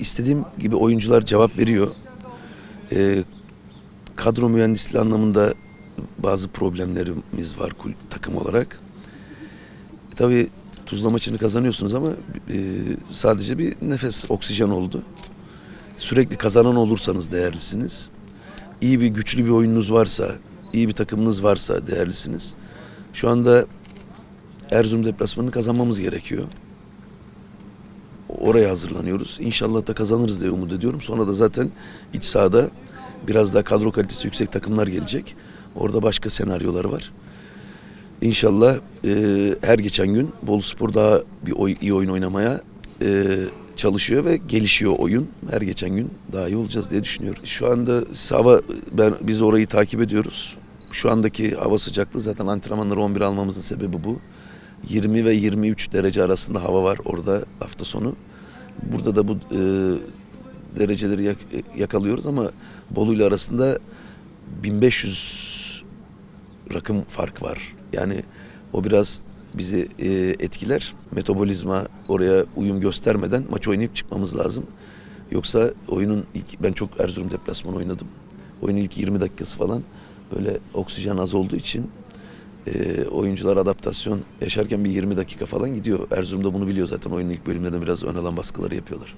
istediğim gibi oyuncular cevap veriyor. Ee, kadro mühendisliği anlamında bazı problemlerimiz var takım olarak. E, tabii Tuzla maçını kazanıyorsunuz ama e, sadece bir nefes, oksijen oldu. Sürekli kazanan olursanız değerlisiniz. İyi bir, güçlü bir oyununuz varsa, iyi bir takımınız varsa değerlisiniz. Şu anda Erzurum deplasmanını kazanmamız gerekiyor. Oraya hazırlanıyoruz. İnşallah da kazanırız diye umut ediyorum. Sonra da zaten iç sahada biraz daha kadro kalitesi yüksek takımlar gelecek. Orada başka senaryolar var. İnşallah e, her geçen gün Bolu Spor daha bir oy- iyi oyun oynamaya e, çalışıyor ve gelişiyor oyun. Her geçen gün daha iyi olacağız diye düşünüyorum. Şu anda hava ben biz orayı takip ediyoruz. Şu andaki hava sıcaklığı zaten antrenmanları 11 almamızın sebebi bu. 20 ve 23 derece arasında hava var orada hafta sonu. Burada da bu e, dereceleri yak- yakalıyoruz ama Bolu ile arasında 1500 rakım fark var. Yani o biraz bizi e, etkiler. Metabolizma oraya uyum göstermeden maç oynayıp çıkmamız lazım. Yoksa oyunun ilk ben çok Erzurum deplasmanı oynadım. Oyunun ilk 20 dakikası falan böyle oksijen az olduğu için e, oyuncular adaptasyon yaşarken bir 20 dakika falan gidiyor. Erzurum'da bunu biliyor zaten. Oyunun ilk bölümlerinde biraz ön alan baskıları yapıyorlar.